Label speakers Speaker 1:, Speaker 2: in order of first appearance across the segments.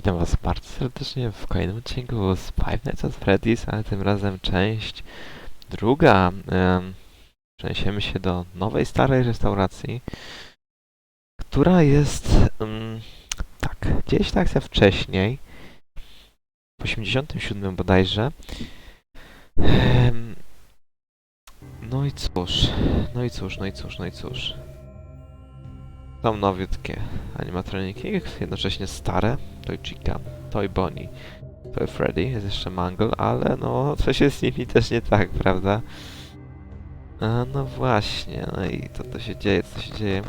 Speaker 1: Witam was bardzo serdecznie w kolejnym odcinku z Five Nights at Freddy's, ale tym razem część druga. Um, przeniesiemy się do nowej, starej restauracji, która jest, um, tak, dzieje się ta akcja wcześniej, w 87 bodajże. Em, no i cóż, no i cóż, no i cóż, no i cóż. Są nowiutkie animatroniki, jednocześnie stare. Toy Chica, Toy Bonnie, Toy Freddy, jest jeszcze Mangle, ale no coś jest z nimi też nie tak, prawda? A, no właśnie, no i co to się dzieje, co się dzieje?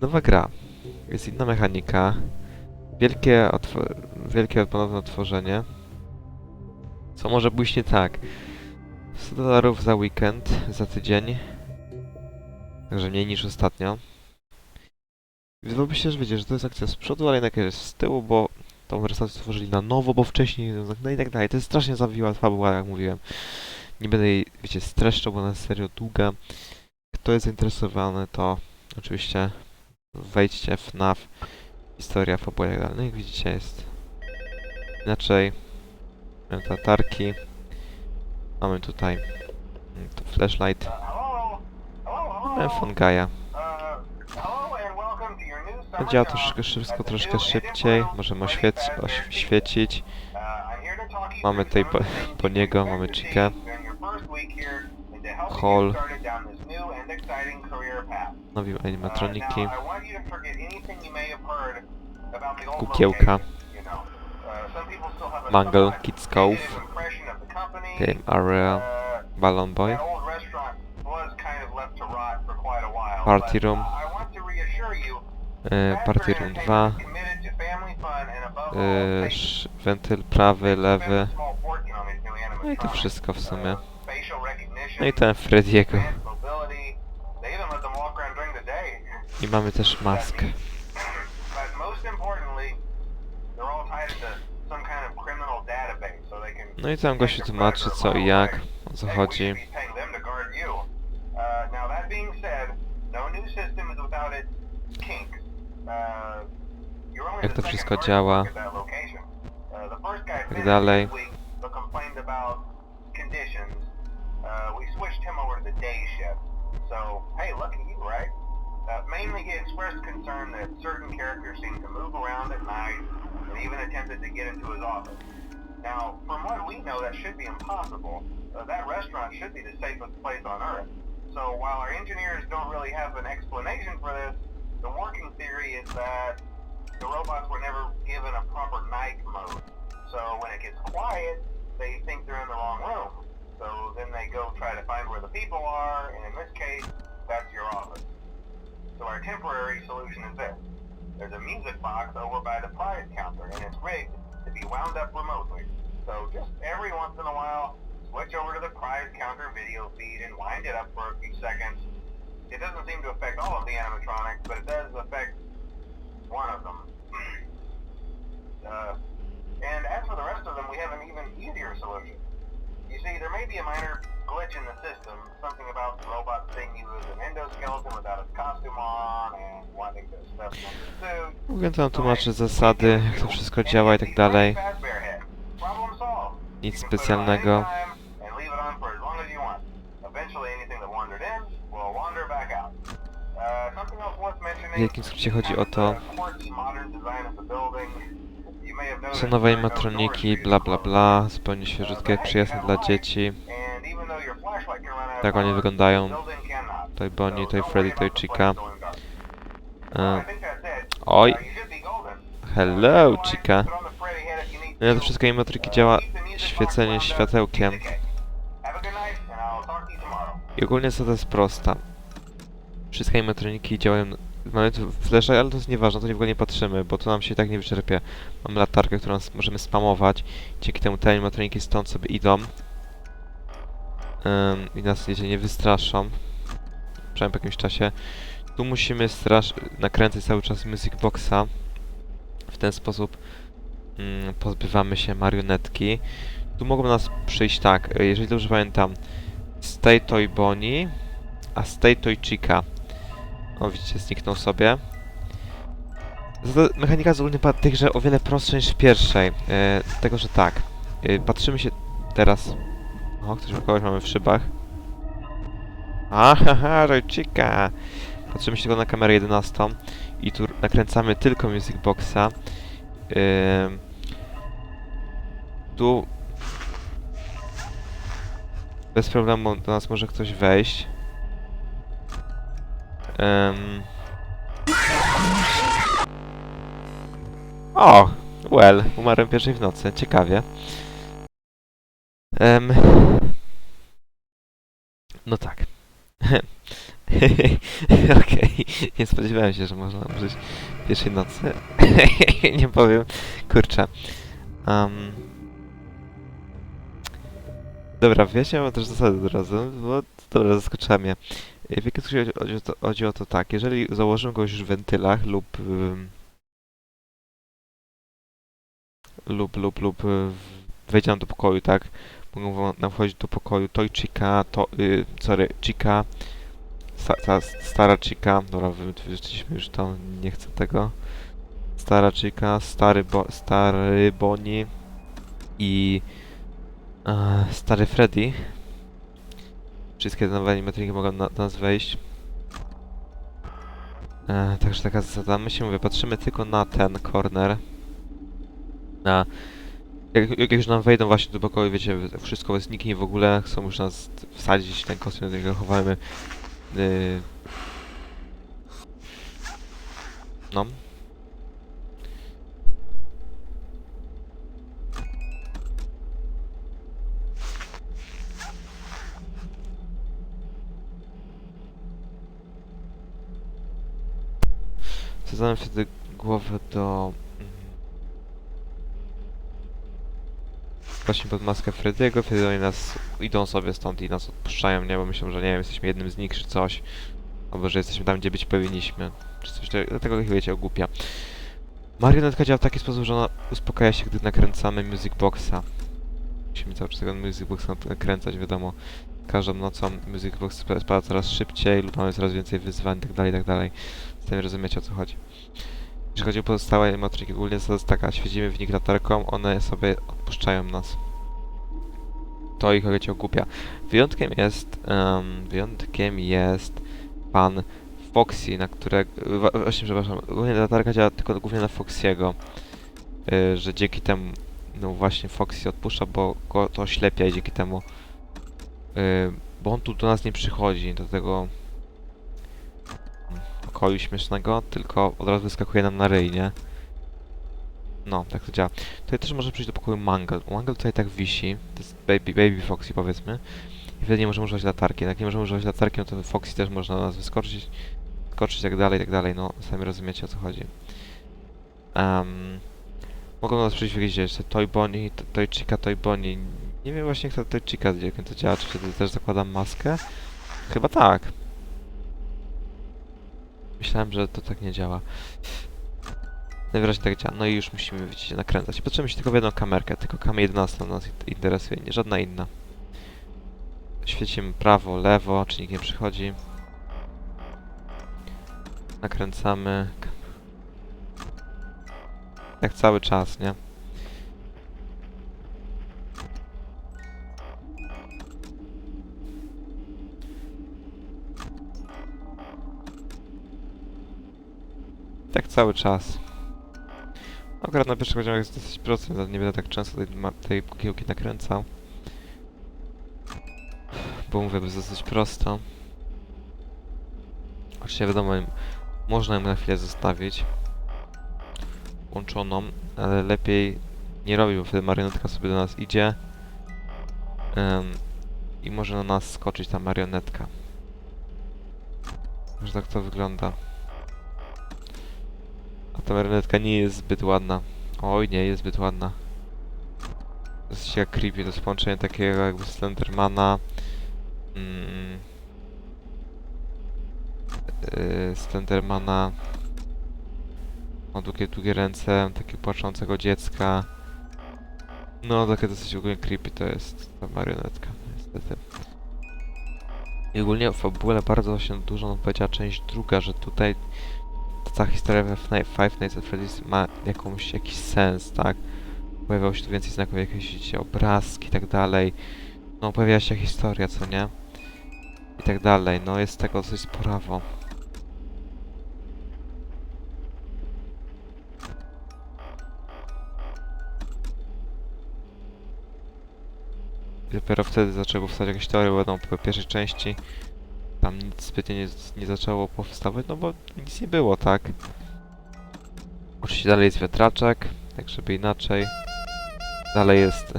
Speaker 1: Nowa gra. Jest inna mechanika. Wielkie, wielkie ponowne otworzenie. Co może pójść nie tak? 100 dolarów za weekend, za tydzień. Także mniej niż ostatnio. Wydawałoby by się, że wiecie, że to jest akcja z przodu, ale jednak jest z tyłu, bo tą restaurację stworzyli na nowo, bo wcześniej, no i tak dalej. To jest strasznie zawiła fabuła, jak mówiłem. Nie będę jej, wiecie, streszczał, bo ona jest serio długa. Kto jest zainteresowany, to oczywiście wejdźcie w NAW, historia, fabuła i tak dalej. No jak widzicie, jest inaczej. Mamy latarki. Mamy tutaj mm, to flashlight. Mamy Fungaja. Działa troszkę wszystko troszkę szybciej, możemy oświec oświecić. Mamy tutaj po, po niego, mamy Chikę. Hall. Nowi animatroniki. Kukiełka. Mangle, Kids Cove. Game Area. Balloon Boy. Party Room. E, Room 2. E, sz- wentyl prawy, lewy. No i to wszystko w sumie. No i ten Frediego. I mamy też maskę. No i tam gościu tłumaczy co i jak, o co chodzi.
Speaker 2: Jak to wszystko działa
Speaker 1: tak dalej.
Speaker 2: Uh, we switched him over the day shift. So, hey, lucky you, right? Uh, mainly, he expressed concern that certain characters seem to move around at night and even attempted to get into his office. Now, from what we know, that should be impossible. Uh, that restaurant should be the safest place on Earth. So, while our engineers don't really have an explanation for this, the working theory is that the robots were never given a proper night mode. So, when it gets quiet, they think they're in the wrong room. So then they go try to find where the people are, and in this case, that's your office. So our temporary solution is this. There's a music box over by the prize counter, and it's rigged to be wound up remotely. So just every once in a while, switch over to the prize counter video feed and wind it up for a few seconds. It doesn't seem to affect all of the animatronics, but it does affect one of them. uh, and as for the rest of them, we have an even easier solution. You see, there may be a minor glitch in the system, something about the robot seeing you as an endoskeleton without its costume on and wanting to stuff the suit.
Speaker 1: Mówiąc nam tłumaczy zasady, jak to wszystko działa i tak dalej. Nic
Speaker 2: You can put it on
Speaker 1: specjalnego. W wielkim skrócie chodzi o to, są nowe
Speaker 2: no door
Speaker 1: bla bla bla, zupełnie świeżutkie, przyjazne dla dzieci. Tak oni wyglądają. Toy Bonnie,
Speaker 2: don't
Speaker 1: Freddy,
Speaker 2: the
Speaker 1: Chica. E, oj, hello Chica. No ja to wszystko animatroniki działa świecenie światełkiem. I ogólnie zasada jest prosta. Wszystkie animatroniki działają... Mamy tu flasze, ale to jest nieważne, to w ogóle nie patrzymy, bo to nam się i tak nie wyczerpie. Mamy latarkę, którą możemy spamować. Dzięki temu te animatroniki stąd sobie idą. Ym, I nas jedzie nie wystraszą. Przynajmniej po jakimś czasie. Tu musimy strasz nakręcać cały czas Music Boxa. W ten sposób mm, pozbywamy się marionetki. Tu mogą nas przyjść tak, y, jeżeli dobrze pamiętam, Stay Toy Bonnie, a Stay Toy Chica. O, widzicie, zniknął sobie. Mechanika w tej grze o wiele prostsza niż w pierwszej. E, dlatego, że tak. E, patrzymy się teraz... O, ktoś kogoś mamy w szybach. Ahaha, Rojczyka! Patrzymy się tylko na kamerę 11 i tu nakręcamy tylko Music Boxa. Ym, tu bez problemu do nas może ktoś wejść. Ym. O! Well, umarłem pierwszej w nocy. Ciekawie. Em, no tak. Okej, nie spodziewałem się, że można umrzeć pierwszej nocy. nie powiem. Kurczę. Um, dobra, wyjaśniam wam też zasady od razu, bo dobra, zaskoczyła mnie. Y, W jaki sposób chodzi chodzi o to tak, jeżeli założymy go już w wentylach lub lub, lub, lub y, wejdzie nam do pokoju, tak? Mogą nam wchodzić do pokoju to i Chica, to, y, sorry, Chica, sta, ta stara Chica, dobra, wy- wyrzuciliśmy już to, nie chcę tego. Stara Chica, stary, bo, stary Bonnie i stary Freddy. Wszystkie te nowe animatroniki mogą na, do nas wejść. E, także taka zasada. My się mówię, patrzymy tylko na ten corner. Na jak, jak już nam wejdą właśnie do pokoju, wiecie, wszystko zniknie w ogóle, chcą już nas wsadzić ten kostium, do którego chowamy. Yy... No. Wsadzamy wtedy głowę do... Właśnie pod maskę Freddy'ego, wtedy oni nas idą sobie stąd i nas odpuszczają, nie? Bo myślą, że nie wiem, jesteśmy jednym z nich czy coś. Albo że jesteśmy tam, gdzie być powinniśmy. Czy coś takiego, dlatego ich wiecie, ogłupia. Marionetka działa w taki sposób, że ona uspokaja się, gdy nakręcamy Music Boxa. Musimy cały czas tego Music Boxa nakręcać, wiadomo. Każdą nocą Music Box spa- spada coraz szybciej lub mamy coraz więcej wyzwań itd., itd. Sami rozumiecie o co chodzi. Jeśli chodzi o pozostałe animatroniki, ogólnie to jest taka, świecimy w nich latarką, one sobie odpuszczają nas. To ich wiecie ogłupia. Wyjątkiem jest, em, wyjątkiem jest pan Foxy, na którego, właśnie przepraszam, ogólnie latarka działa tylko głównie na Foxy'ego, y, że dzięki temu, no właśnie Foxy odpuszcza, bo go to oślepia i dzięki temu, bo on tu do nas nie przychodzi, do tego pokoju śmiesznego, tylko od razu wyskakuje nam na ryj, nie? No, tak to działa. Tutaj też może przyjść do pokoju Mangle. Mangle tutaj tak wisi, to jest Baby, baby Foxy powiedzmy. I wtedy nie możemy używać latarki. Jak nie możemy używać latarki, no to Foxy też można na nas wyskoczyć, skoczyć tak dalej, tak dalej. No, sami rozumiecie o co chodzi. Um, mogą do nas przyjść jakieś jeszcze Toy Bonnie, to- Toy Chica, Toy Bonnie. Nie wiem właśnie jak to Toy Chica, jak to działa, czy wtedy też zakładam maskę? Chyba tak. Myślałem, że to tak nie działa. Najwyraźniej tak działa. No i już musimy, widzicie, nakręcać. Patrzymy się tylko w jedną kamerkę, tylko kamerę 11 nas interesuje, nie żadna inna. Świecimy prawo, lewo, czy nikt nie przychodzi. Nakręcamy. Jak cały czas, nie? Cały czas. Akurat na pierwszym poziomie jest dosyć prosty, nie będę tak często tej, tej nakręcał. Bo mówię, jest dosyć prosto. Oczywiście wiadomo, można ją na chwilę zostawić łączoną, ale lepiej nie robić, bo wtedy marionetka sobie do nas idzie em, i może na nas skoczyć ta marionetka. Że tak to wygląda. Ta marionetka nie jest zbyt ładna. Oj, nie jest zbyt ładna. Dosyć jak creepy, to połączenie takiego jakby Slendermana. Mm, yy, Slendermana. Ma długie, długie ręce, takiego płaczącego dziecka. No, takie dosyć ogólnie creepy to jest ta marionetka, niestety. I ogólnie w fabule bardzo się dużo nam powiedziała część druga, że tutaj ta historia we Five Nights at Freddy's ma jakąś, jakiś sens, tak? Pojawiało się tu więcej znaków, jakieś obrazki i tak dalej. No, pojawiała się historia, co nie? I tak dalej. No, jest tego dosyć sporawo. I dopiero wtedy zaczęły powstać jakieś teorie, no, po pierwszej części tam nic zbytnio nie, nie zaczęło powstawać, no bo nic nie było, tak? Oczywiście dalej jest wiatraczek, tak żeby inaczej. Dalej jest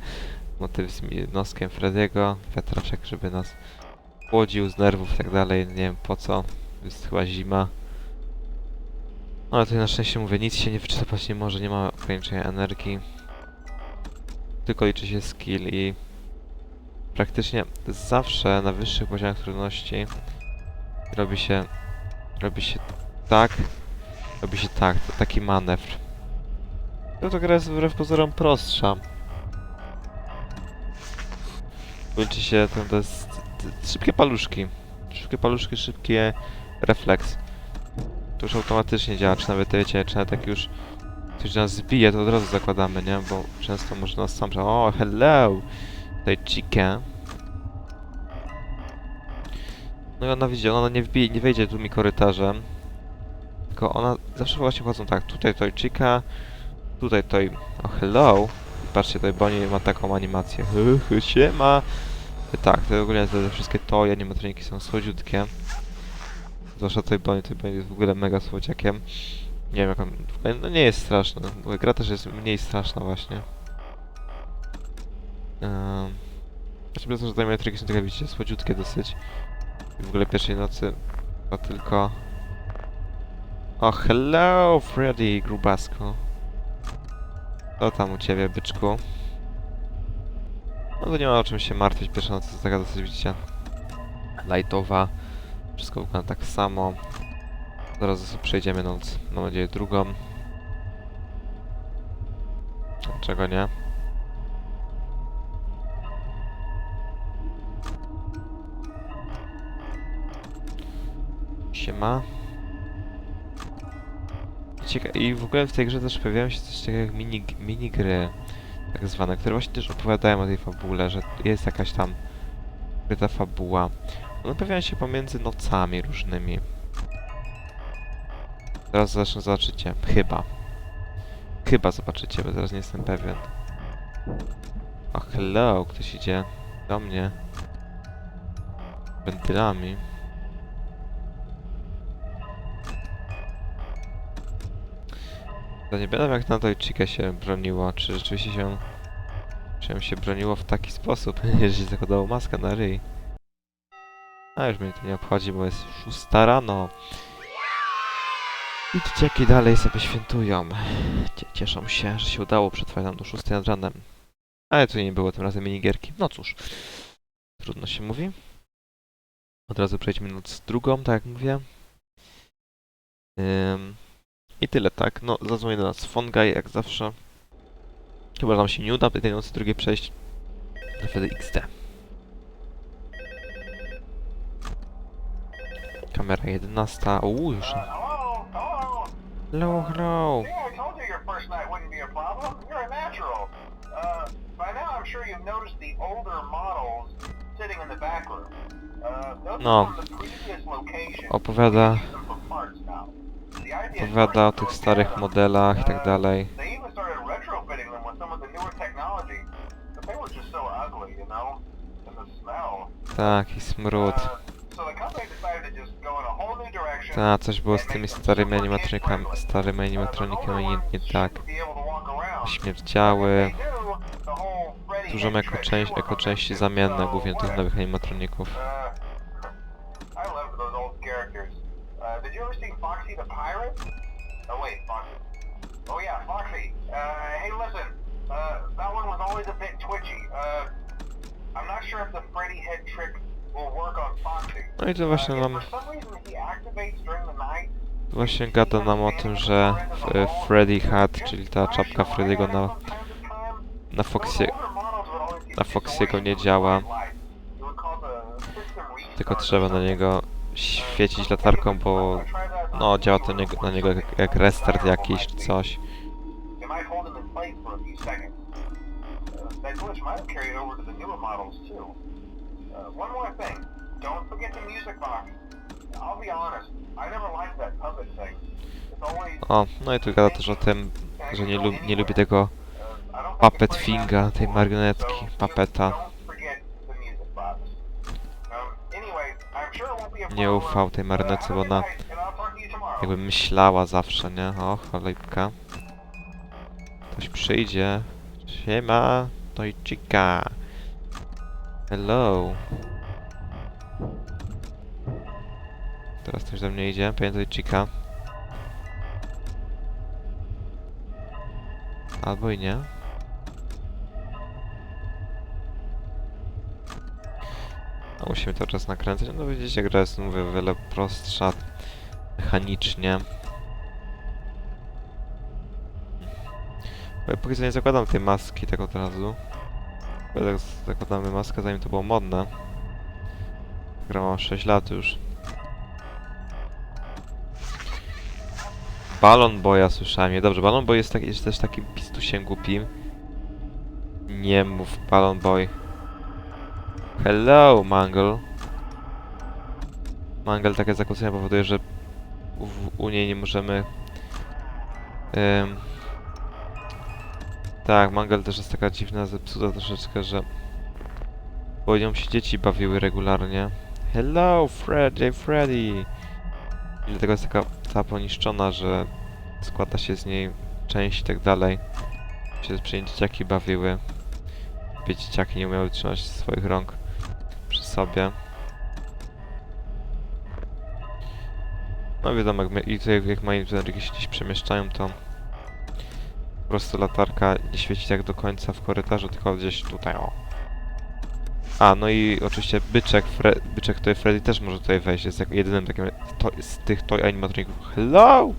Speaker 1: motyw z noskiem Frediego, wiatraczek, żeby nas chłodził z nerwów i tak dalej, nie wiem po co, jest chyba zima. No ale tutaj na szczęście mówię, nic się nie wyczerpać nie może, nie ma ograniczenia energii. Tylko liczy się skill i praktycznie zawsze na wyższych poziomach trudności robi się robi się tak robi się tak, taki manewr. No to gra jest wbrew pozorom prostsza. Kończy się to jest szybkie paluszki. Szybkie paluszki, szybkie refleks. To już automatycznie działa, czy nawet wiecie, czy nawet jak już ktoś nas zbije, to od razu zakładamy, nie? Bo często może nas sam, że o, hello! Tutaj chicken. No i ona widzi, ona nie wbije, nie wejdzie tu mi korytarzem. Tylko ona zawsze właśnie chodzą tak, tutaj to chica, tutaj to o hello. I patrzcie, tutaj Bonnie ma taką animację. Siema. I tak, to ogólnie te, wszystkie to animatroniki są słodziutkie. Zwłaszcza tutaj Bonnie, tutaj Bonnie jest w ogóle mega słodziakiem. Nie wiem jak on, no nie jest straszny. Gra też jest mniej straszna właśnie. Znaczy, to, że te animatroniki są takie, widzicie, słodziutkie dosyć. I w ogóle pierwszej nocy to tylko... O, hello, Freddy, grubasku. Co tam u ciebie, byczku? No to nie ma o czym się martwić, pierwsza noc jest taka dosyć, widzicie, lightowa. Wszystko wygląda tak samo. Zaraz przejdziemy noc, mam nadzieję, drugą. Dlaczego nie? Siema. Cieka I w ogóle w tej grze też pojawiają się coś takiego jak mini, minigry, tak zwane, które właśnie też opowiadają o tej fabule, że jest jakaś tam ukryta fabuła. One pojawiają się pomiędzy nocami różnymi. Zaraz zresztą zobaczycie. Chyba. Chyba zobaczycie, bo zaraz nie jestem pewien. O, hello, ktoś idzie do mnie. Wentylami. To nie wiem jak na to Ichika się broniło, czy rzeczywiście się... Czy się broniło w taki sposób, jeżeli zakładało maskę na ryj. A już mnie to nie obchodzi, bo jest szósta rano. I dzieciaki dalej sobie świętują. Cie- Cieszą się, że się udało przetrwać nam do 6 nad ranem. Ale tu nie było tym razem minigierki. No cóż. Trudno się mówi. Od razu przejdźmy noc drugą, tak jak mówię. Ym, I tyle, tak. No, zadzwonię do nas Fongaj, jak zawsze. Chyba że nam się nie uda tej nocy drugiej przejść. To wtedy XD. Kamera 11. Uuu, już. Hello,
Speaker 2: hello? Uh. Uh,
Speaker 1: No. Opowiada, opowiada o tych starych modelach i tak dalej.
Speaker 2: Smell.
Speaker 1: Taki smród.
Speaker 2: Uh, so the company decided to just go in a whole new direction.
Speaker 1: Ta, coś było z tymi starymi animatronikami, starymi animatronikami nie, nie tak. Śmierdziały. Dużo jako, część, jako części zamienne głównie tych nowych animatroników.
Speaker 2: Oh wait, Foxy. Oh yeah, Foxy. Uh, hey listen, uh, that one was always a bit twitchy. Uh, I'm not sure if the Freddy head trick will work on Foxy.
Speaker 1: No i to właśnie
Speaker 2: Uh,
Speaker 1: nam,
Speaker 2: night,
Speaker 1: właśnie gada nam o tym, że e, Freddy Hat, czyli ta czapka Freddy'ego na, na Foxie, na Foxiego nie działa. Tylko trzeba na niego świecić latarką, bo No, działa to niego, na niego jak, jak restart jakiś czy coś.
Speaker 2: Uh. Uh.
Speaker 1: O, no i tu gada też o tym, że nie, lub, nie lubi tego
Speaker 2: Uh,
Speaker 1: puppet finga, tej marionetki, papeta.
Speaker 2: Um,
Speaker 1: Nie ufał tej marionetce, bo ona jakby myślała zawsze, nie? O, cholipka. Ktoś przyjdzie. Siema, to i chica. Hello. Teraz ktoś do mnie idzie, pewnie to chica. Albo i nie. A musimy cały czas nakręcać. No widzicie, gra jest, mówię, wiele prostsza mechanicznie. Póki co nie zakładam tej maski tak od razu. Bo tak zakładamy maskę zanim to było modne. Gra ma 6 lat już. Balon Boya słyszałem. Nie, dobrze, Balon Boy jest, taki, jest też takim pistusiem głupim. Nie mów, Balon Boy. Hello, Mangle. Mangle takie zakłócenia powoduje, że u niej nie możemy... Ym, tak, Mangle też jest taka dziwna, zepsuta troszeczkę, że... Bo nią się dzieci bawiły regularnie. Hello, Freddy, Freddy! I dlatego jest taka cała poniszczona, że składa się z niej część i tak dalej. Się przy dzieciaki bawiły. Wie, dzieciaki nie umiały trzymać swoich rąk przy sobie. No wiadomo, jak, i jak tutaj jakieś gdzieś przemieszczają, to po prostu latarka nie świeci tak do końca w korytarzu, tylko gdzieś tutaj, o. A, no i oczywiście byczek, Fre byczek tutaj Freddy też może tutaj wejść, jest jedynym takim to, z tych toy animatroników. Hello!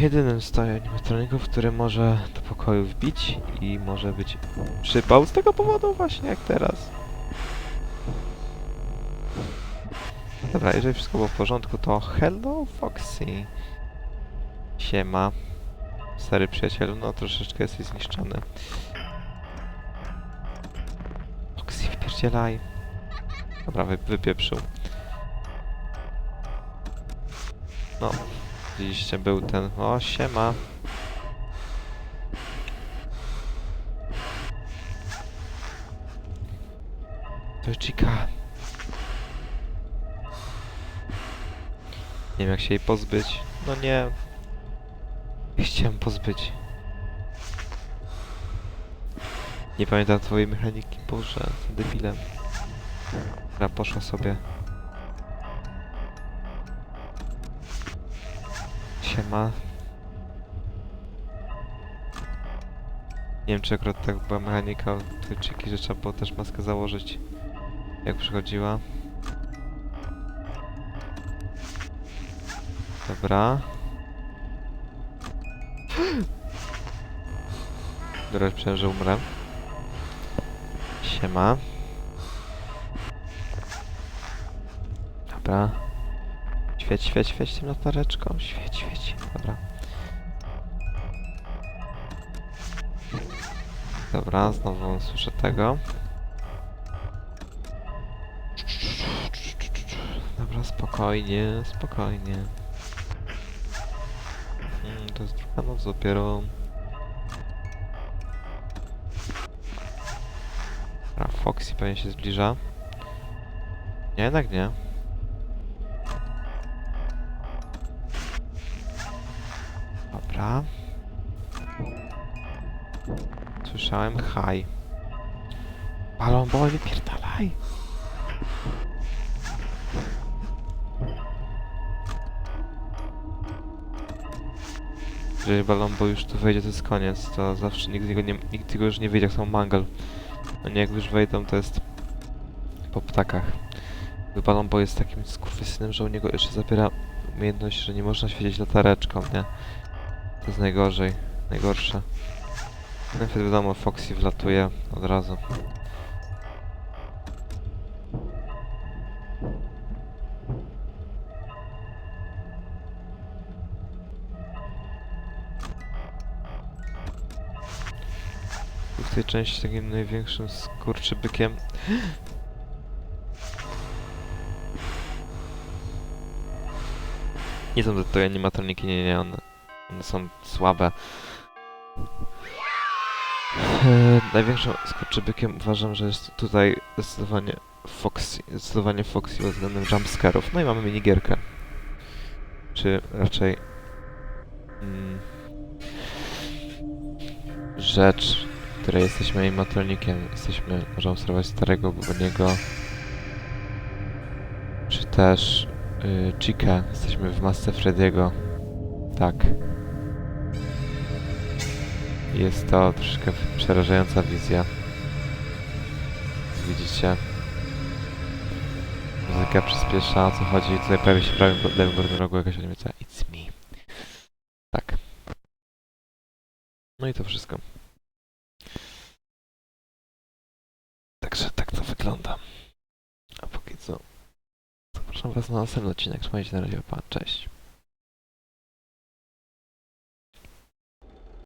Speaker 1: Jedynym z toy animatroników, który może do pokoju wbić i może być przypał z tego powodu właśnie jak teraz. Dobra, jeżeli wszystko było w porządku, to hello Foxy. Siema. Stary przyjacielu, no troszeczkę jesteś zniszczony. Foxy, wypierdzielaj. Dobra, wy, wypieprzył. No, widzieliście, był ten... O, siema. To Chica. Nie wiem jak się jej pozbyć. No nie. Nie Chciałem pozbyć. Nie pamiętam twojej mechaniki. Boże, jestem debilem. Dobra, poszła sobie. Siema. Nie wiem czy akurat tak była mechanika czyki, że trzeba było też maskę założyć jak przychodziła. Dobra. Dobra, już że umrę. Siema. Dobra. Świeć, świeć, świeć tym latareczką. Świeć, świeć. Dobra. Dobra, znowu słyszę tego. Dobra, spokojnie, spokojnie. Mm, to jest druga noc dopiero. Dobra, Foxy pewnie się zbliża. Nie, jednak nie. Dobra. Słyszałem haj. Balon boy, wypierdalaj! Jeżeli balon już tu wejdzie, to jest koniec. To zawsze nikt go, nie, nikt już nie wiedział, jak są mangal. No nie, jak już wejdą, to jest po ptakach. Balombo jest takim skurwysynem, że u niego jeszcze zabiera umiejętność, że nie można świecić latareczką, nie? To jest najgorzej, najgorsze. Najpierw wiadomo, Foxy wlatuje od razu. Tu w tej części takim największym skurczybykiem Nie są to animatroniki, nie, nie, one, one są słabe. Eee, największym skurczybykiem uważam, że jest tutaj zdecydowanie Foxy, zdecydowanie Foxy pod względem jumpscarów. No i mamy minigierkę. Czy raczej... Mm, rzecz, której jesteśmy animatronikiem. Jesteśmy, można obserwować starego Boboniego. Czy też y, Chica. Jesteśmy w masce Frediego. Tak. Jest to troszkę przerażająca wizja. Widzicie? Muzyka przyspiesza, o co chodzi? Tutaj pojawia się w prawym lewym górnym rogu jakaś animacja. It's me. Tak. No i to wszystko. Także tak to wygląda. A póki co zapraszam Was na następny odcinek. Trzymajcie na razie, pa, cześć.